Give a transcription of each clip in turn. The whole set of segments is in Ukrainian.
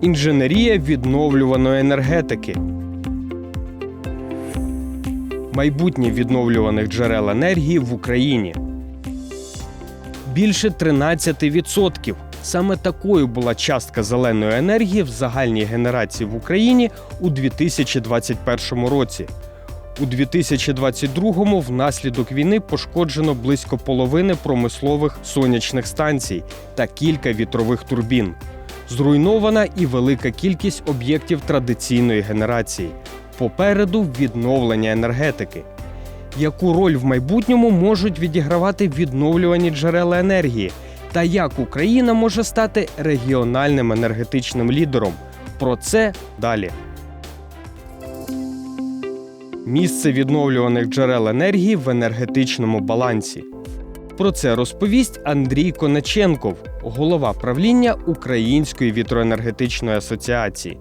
Інженерія відновлюваної енергетики. Майбутнє відновлюваних джерел енергії в Україні. Більше 13%. Саме такою була частка зеленої енергії в загальній генерації в Україні у 2021 році. У 2022-му внаслідок війни пошкоджено близько половини промислових сонячних станцій та кілька вітрових турбін. Зруйнована і велика кількість об'єктів традиційної генерації. Попереду відновлення енергетики. Яку роль в майбутньому можуть відігравати відновлювані джерела енергії, та як Україна може стати регіональним енергетичним лідером? Про це далі. Місце відновлюваних джерел енергії в енергетичному балансі. Про це розповість Андрій Коначенков, голова правління Української вітроенергетичної асоціації.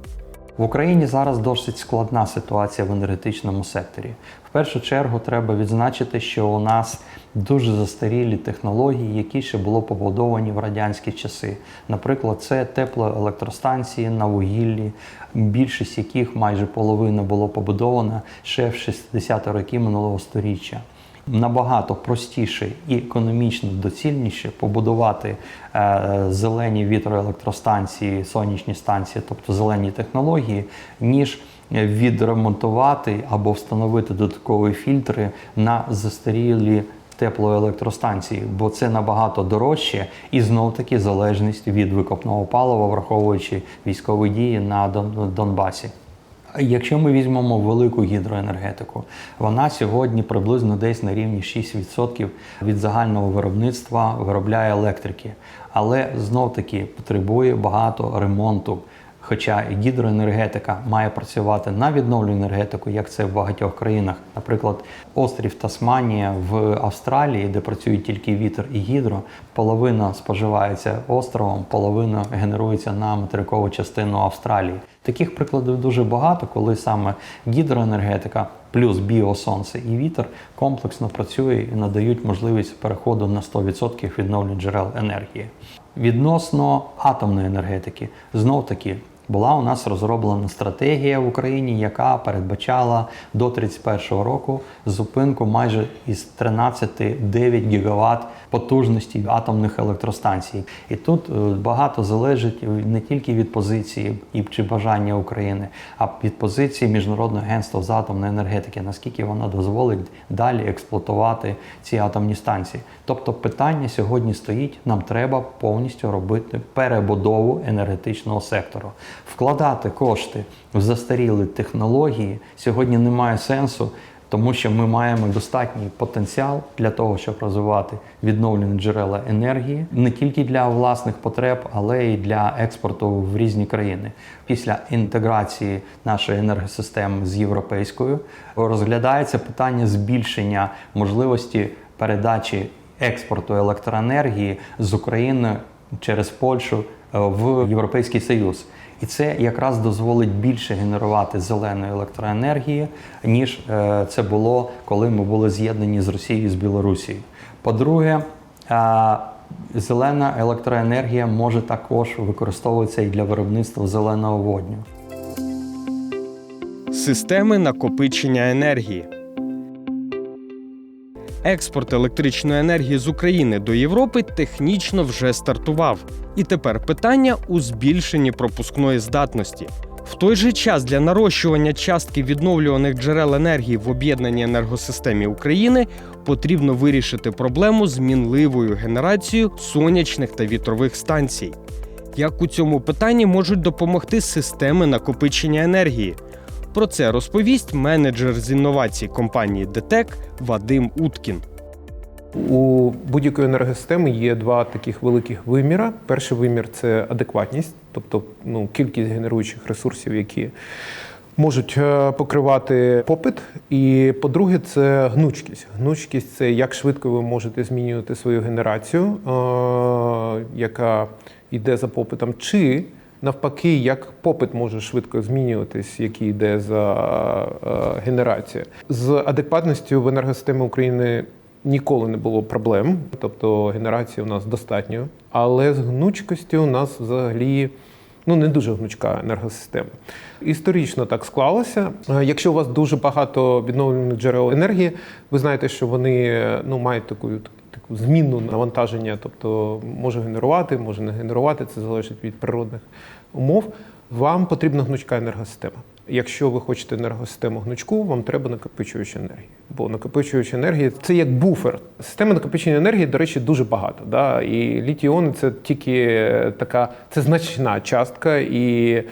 В Україні зараз досить складна ситуація в енергетичному секторі. В першу чергу треба відзначити, що у нас дуже застарілі технології, які ще було побудовані в радянські часи. Наприклад, це теплоелектростанції на вугіллі, більшість яких майже половина було побудована ще в 60-ті роки минулого століття набагато простіше і економічно доцільніше побудувати е, зелені вітроелектростанції, сонячні станції, тобто зелені технології, ніж відремонтувати або встановити додаткові фільтри на застарілі теплоелектростанції, бо це набагато дорожче і знов таки залежність від викопного палива, враховуючи військові дії на Дон- Донбасі. Якщо ми візьмемо велику гідроенергетику, вона сьогодні приблизно десь на рівні 6% від загального виробництва виробляє електрики, але знов таки потребує багато ремонту. Хоча гідроенергетика має працювати на відновлену енергетику, як це в багатьох країнах. Наприклад, острів Тасманія в Австралії, де працюють тільки вітер і гідро, половина споживається островом, половина генерується на материкову частину Австралії. Таких прикладів дуже багато, коли саме гідроенергетика плюс біосонце і вітер комплексно працює і надають можливість переходу на 100% відновлень джерел енергії. Відносно атомної енергетики, знов таки була у нас розроблена стратегія в Україні, яка передбачала до 31 року зупинку майже із 13,9 гігават потужності атомних електростанцій. І тут е, багато залежить не тільки від позиції і чи бажання України, а від позиції міжнародного агентства з атомної енергетики, наскільки вона дозволить далі експлуатувати ці атомні станції. Тобто питання сьогодні стоїть: нам треба повністю робити перебудову енергетичного сектору, вкладати кошти в застарілі технології сьогодні немає сенсу. Тому що ми маємо достатній потенціал для того, щоб розвивати відновлені джерела енергії не тільки для власних потреб, але й для експорту в різні країни. Після інтеграції нашої енергосистеми з європейською розглядається питання збільшення можливості передачі експорту електроенергії з України через Польщу е, в Європейський Союз. І це якраз дозволить більше генерувати зеленої електроенергії, ніж е, це було, коли ми були з'єднані з Росією з Білорусією. По-друге, е, зелена електроенергія може також використовуватися і для виробництва зеленого водню. Системи накопичення енергії. Експорт електричної енергії з України до Європи технічно вже стартував. І тепер питання у збільшенні пропускної здатності. В той же час для нарощування частки відновлюваних джерел енергії в об'єднаній енергосистемі України потрібно вирішити проблему з мінливою генерацією сонячних та вітрових станцій. Як у цьому питанні можуть допомогти системи накопичення енергії? Про це розповість менеджер з інновацій компанії ДТЕК Вадим Уткін. У будь-якої енергосистеми є два таких великих виміра. Перший вимір це адекватність, тобто ну, кількість генеруючих ресурсів, які можуть е, покривати попит. І по-друге, це гнучкість. Гнучкість це як швидко ви можете змінювати свою генерацію, е, яка йде за попитом, чи навпаки, як попит може швидко змінюватись, який йде за е, генерація. З адекватністю в енергосистемі України ніколи не було проблем, тобто генерації у нас достатньо, але з гнучкістю у нас взагалі ну не дуже гнучка енергосистема. Історично так склалося. Е, Якщо у вас дуже багато відновлюваних джерел енергії, ви знаєте, що вони ну мають таку. Таку змінну навантаження, тобто може генерувати, може не генерувати, це залежить від природних умов. Вам потрібна гнучка енергосистема. Якщо ви хочете енергосистему гнучку, вам треба накопичувач енергії. Бо накопичувач енергії це як буфер. Система накопичення енергії, до речі, дуже багато. Да? І літій-іони це тільки така це значна частка. І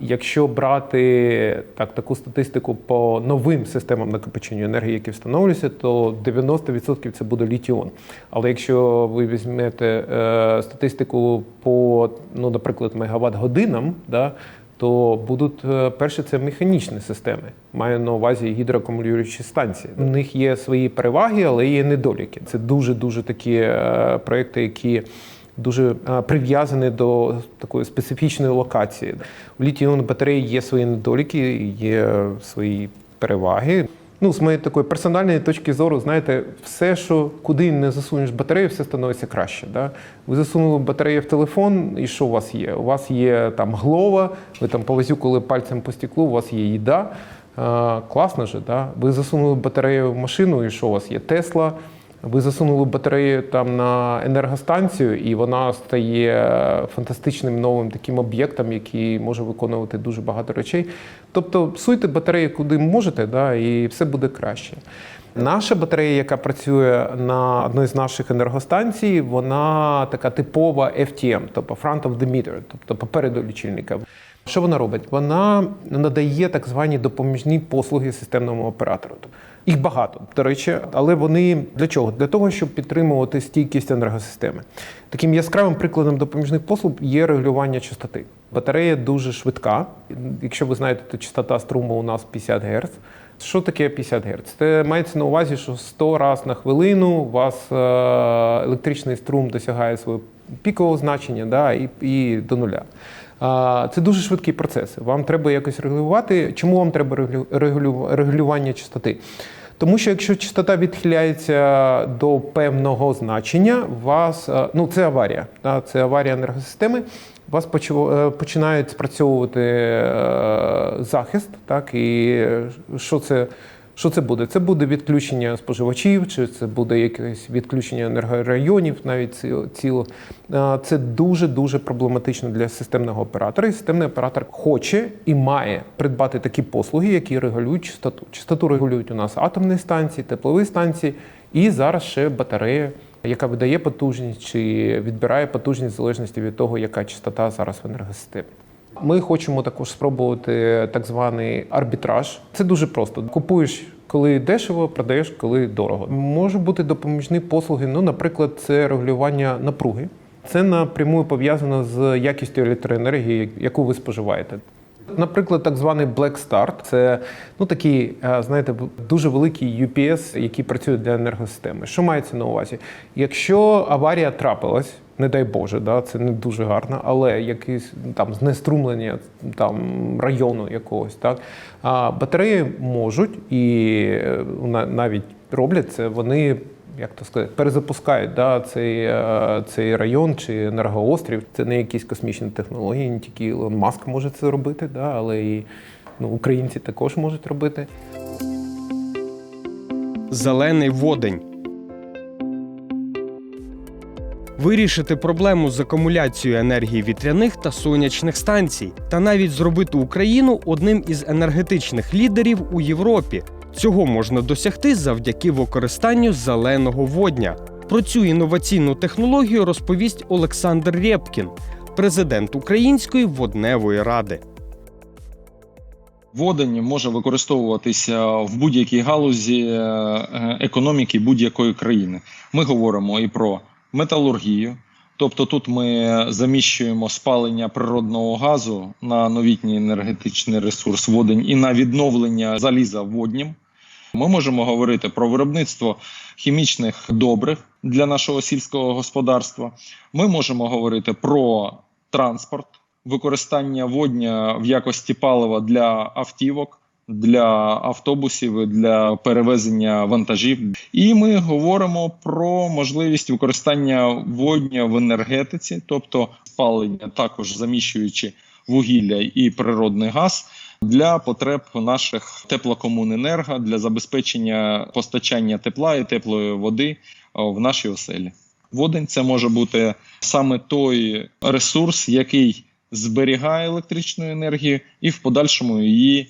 якщо брати так, таку статистику по новим системам накопичення енергії, які встановлюються, то 90% це буде літіон. Але якщо ви візьмете е, статистику по, ну, наприклад, мегаватт-годинам, да, то будуть е, перше це механічні системи. Маю на увазі гідроакумулюючі станції. У них є свої переваги, але є недоліки. Це дуже дуже такі е, проекти, які дуже е, прив'язані до такої специфічної локації. У літій-іонної батареї є свої недоліки, є свої переваги. Ну, з моєї такої персональної точки зору, знаєте, все, що куди не засунеш батарею, все становиться краще. Да? Ви засунули батарею в телефон, і що у вас є? У вас є там глова, ви там повезюкали пальцем по стеклу, у вас є їда. А, класно же, да? Ви засунули батарею в машину, і що у вас є? Тесла. Ви засунули батарею там на енергостанцію, і вона стає фантастичним новим таким об'єктом, який може виконувати дуже багато речей. Тобто суйте батарею куди можете, да, і все буде краще. Наша батарея, яка працює на одній з наших енергостанцій, вона така типова FTM, тобто front of the meter, тобто попереду лічильника. Що вона робить? Вона надає так звані допоміжні послуги системному оператору. Їх багато, до речі, але вони для чого? Для того, щоб підтримувати стійкість енергосистеми. Таким яскравим прикладом допоміжних послуг є регулювання частоти. Батарея дуже швидка. Якщо ви знаєте, то частота струму у нас 50 Гц. Що таке 50 Гц? Це мається на увазі, що 100 разів на хвилину у вас е, електричний струм досягає свого пікового значення да, і, і до нуля. Це дуже швидкі процеси. Вам треба якось регулювати. Чому вам треба регулю- регулю- регулювання частоти? Тому що якщо частота відхиляється до певного значення, вас е, ну це аварія, це аварія енергосистеми. Вас е, починають спрацьовувати е, захист, так і що це? Що це буде? Це буде відключення споживачів, чи це буде якесь відключення енергорайонів, навіть ціло. Це дуже дуже проблематично для системного оператора. І системний оператор хоче і має придбати такі послуги, які регулюють частоту. Частоту регулюють у нас атомні станції, теплові станції, і зараз ще батарея, яка видає потужність чи відбирає потужність в залежності від того, яка частота зараз в енергосистемі. Ми хочемо також спробувати так званий арбітраж. Це дуже просто. Купуєш, коли дешево, продаєш, коли дорого. Може бути допоміжні послуги. Ну, наприклад, це регулювання напруги. Це напряму пов'язано з якістю електроенергії, яку ви споживаєте. Наприклад, так званий Black Start – це ну такий, е, знаєте, дуже великий UPS, який працює для енергосистеми. Що мається на увазі? Якщо аварія трапилась, не дай Боже, да, це не дуже гарно, але якесь там знеструмлення там району якогось, так а батареї можуть і е, навіть роблять це. Вони як то сказати, перезапускають да, цей, е, цей район чи енергоострів. Це не якісь космічні технології, не тільки Ілон Маск може це робити, да, але і ну, українці також можуть робити. Зелений водень. Вирішити проблему з акумуляцією енергії вітряних та сонячних станцій, та навіть зробити Україну одним із енергетичних лідерів у Європі. Цього можна досягти завдяки використанню зеленого водня. Про цю інноваційну технологію розповість Олександр Рєпкін, президент Української водневої ради. Водень може використовуватися в будь-якій галузі е, економіки будь-якої країни. Ми говоримо і про металургію, тобто тут ми заміщуємо спалення природного газу на новітній енергетичний ресурс водень і на відновлення заліза воднім. Ми можемо говорити про виробництво хімічних добрив для нашого сільського господарства. Ми можемо говорити про транспорт, використання водня в якості палива для автівок, для автобусів, для перевезення вантажів. І ми говоримо про можливість використання водня в енергетиці, тобто спалення, також заміщуючи вугілля і природний газ для потреб наших теплокомуненерго для забезпечення постачання тепла і теплої води е, в нашій оселі. Водень це може бути саме той ресурс, який зберігає електричну енергію і в подальшому її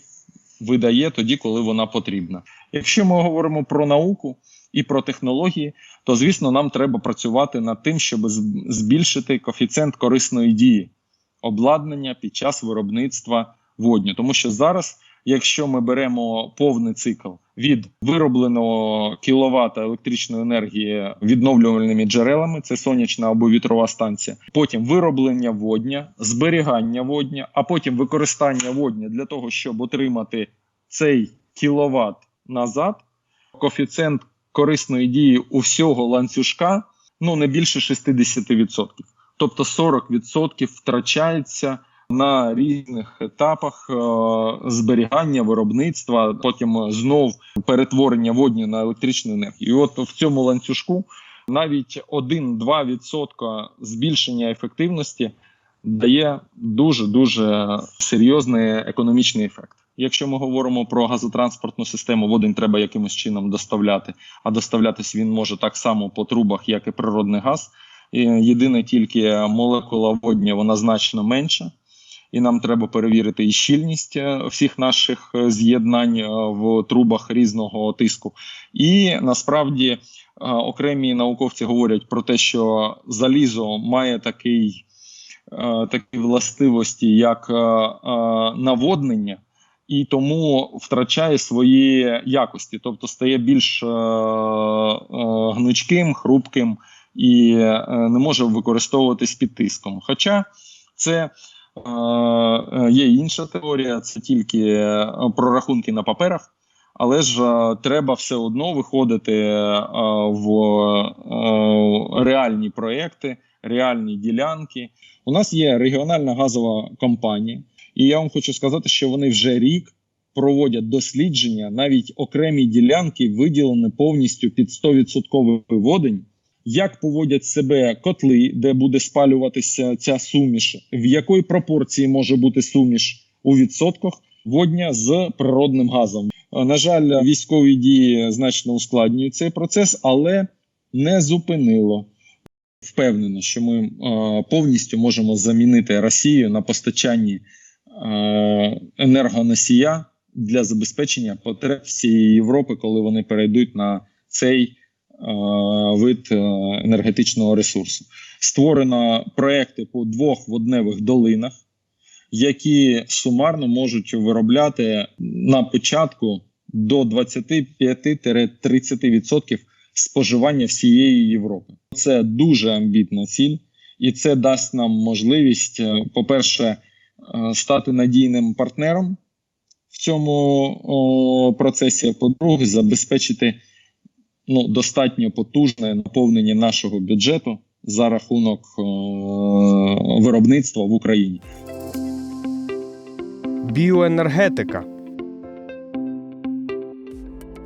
видає тоді, коли вона потрібна. Якщо ми говоримо про науку і про технології, то звісно нам треба працювати над тим, щоб збільшити коефіцієнт корисної дії обладнання під час виробництва водню. Тому що зараз, якщо ми беремо повний цикл від виробленого кіловата електричної енергії відновлювальними джерелами, це сонячна або вітрова станція, потім вироблення водня, зберігання водня, а потім використання водня для того, щоб отримати цей кіловат назад, коефіцієнт корисної дії у всього ланцюжка ну не більше 60%. Тобто 40% втрачається на різних етапах е, зберігання, виробництва, потім знов перетворення водню на електричну енергію. І от в цьому ланцюжку навіть 1-2% збільшення ефективності дає дуже дуже серйозний економічний ефект. Якщо ми говоримо про газотранспортну систему, водень треба якимось чином доставляти, а доставлятись він може так само по трубах, як і природний газ. Єдине тільки молекула водня вона значно менша, і нам треба перевірити і щільність е, всіх наших е, з'єднань е, в трубах різного тиску. І насправді окремі науковці говорять про те, що залізо має такий, такі властивості, як наводнення. І тому втрачає свої якості, тобто стає більш гнучким, хрупким і не може використовуватись під тиском. Хоча це є інша теорія, це тільки е, прорахунки на паперах, але ж е, треба все одно виходити е, в е, реальні проекти, реальні ділянки. У нас є регіональна газова компанія, і я вам хочу сказати, що вони вже рік. Проводять дослідження, навіть окремі ділянки виділені повністю під 100% водень, як поводять себе котли, де буде спалюватися ця суміш, в якої пропорції може бути суміш у відсотках водня з природним газом. На жаль, військові дії значно ускладнюють цей процес, але не зупинило. Впевнено, що ми е, повністю можемо замінити Росію на постачанні е, енергоносія для забезпечення потреб всієї Європи, коли вони перейдуть на цей вид е, енергетичного ресурсу. Створено проекти по двох водневих долинах, які сумарно можуть виробляти на початку до 25-30% споживання всієї Європи. Це дуже амбітна ціль, і це дасть нам можливість, е, по-перше, е, стати надійним партнером в цьому о, процесі. По-друге, забезпечити ну, достатньо потужне наповнення нашого бюджету за рахунок о, виробництва в Україні. Біоенергетика.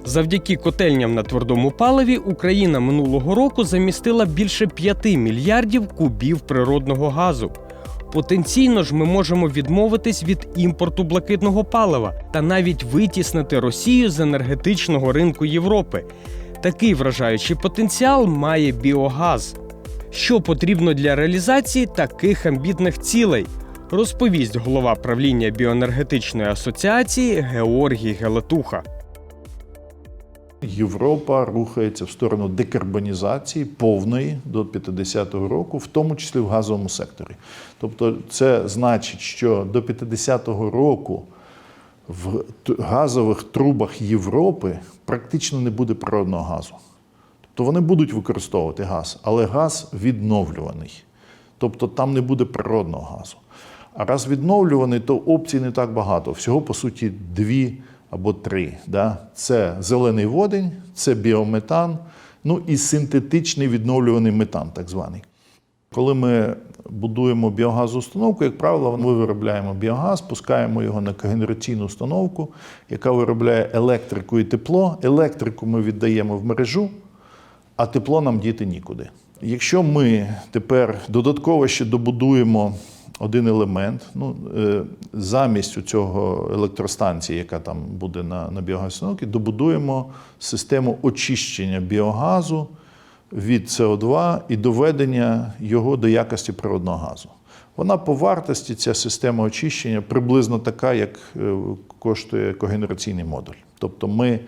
Завдяки котельням на твердому паливі Україна минулого року замістила більше 5 мільярдів кубів природного газу. Потенційно ж ми можемо відмовитись від імпорту блакитного палива та навіть витіснити Росію з енергетичного ринку Європи. Такий вражаючий потенціал має біогаз. Що потрібно для реалізації таких амбітних цілей? Розповість голова правління біоенергетичної асоціації Георгій Гелетуха. Європа рухається в сторону декарбонізації повної до 50-го року, в тому числі в газовому секторі. Тобто, це значить, що до 50-го року в газових трубах Європи практично не буде природного газу. Тобто вони будуть використовувати газ, але газ відновлюваний. Тобто там не буде природного газу. А раз відновлюваний, то опцій не так багато. Всього, по суті, дві або три. Да? Це зелений водень, це біометан, ну і синтетичний відновлюваний метан, так званий. Коли ми будуємо біогазову установку, як правило, ми виробляємо біогаз, пускаємо його на когенераційну установку, яка виробляє електрику і тепло. Електрику ми віддаємо в мережу, а тепло нам діти нікуди. Якщо ми тепер додатково ще добудуємо один елемент, ну, е, замість цього електростанції, яка там буде на, на біогазустановці, добудуємо систему очищення біогазу від СО2 і доведення його до якості природного газу. Вона по вартості, ця система очищення, приблизно така, як е, коштує когенераційний модуль. Тобто ми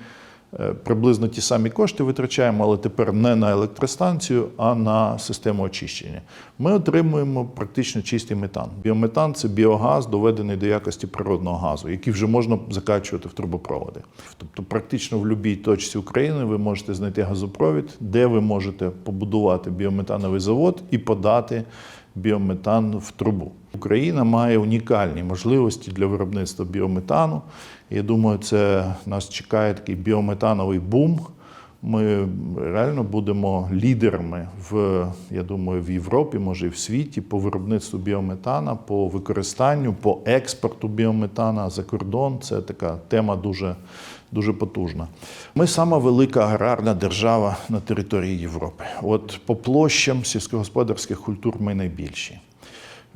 приблизно ті самі кошти витрачаємо, але тепер не на електростанцію, а на систему очищення. Ми отримуємо практично чистий метан. Біометан це біогаз, доведений до якості природного газу, який вже можна закачувати в трубопроводи. Тобто, практично в будь-якій точці України ви можете знайти газопровід, де ви можете побудувати біометановий завод і подати біометан в трубу. Україна має унікальні можливості для виробництва біометану. Я думаю, це нас чекає такий біометановий бум. Ми реально будемо лідерами в, я думаю, в Європі, може і в світі по виробництву біометана, по використанню, по експорту біометана за кордон. Це така тема дуже, дуже потужна. Ми сама велика аграрна держава на території Європи. От по площам сільськогосподарських культур ми найбільші.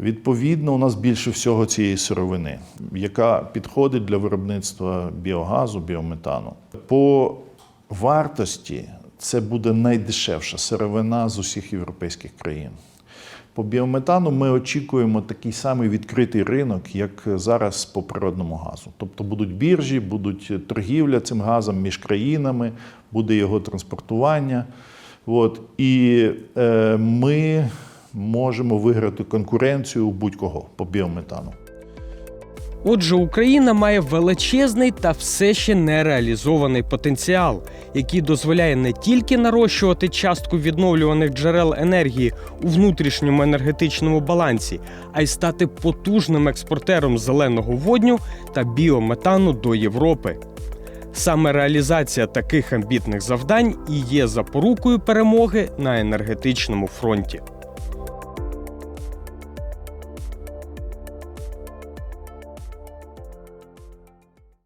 Відповідно, у нас більше всього цієї сировини, яка підходить для виробництва біогазу, біометану. По вартості це буде найдешевша сировина з усіх європейських країн. По біометану ми очікуємо такий самий відкритий ринок, як зараз по природному газу. Тобто будуть біржі, будуть торгівля цим газом між країнами, буде його транспортування. От. І е, ми можемо виграти конкуренцію у будь-кого по біометану. Отже, Україна має величезний та все ще не реалізований потенціал, який дозволяє не тільки нарощувати частку відновлюваних джерел енергії у внутрішньому енергетичному балансі, а й стати потужним експортером зеленого водню та біометану до Європи. Саме реалізація таких амбітних завдань і є запорукою перемоги на енергетичному фронті.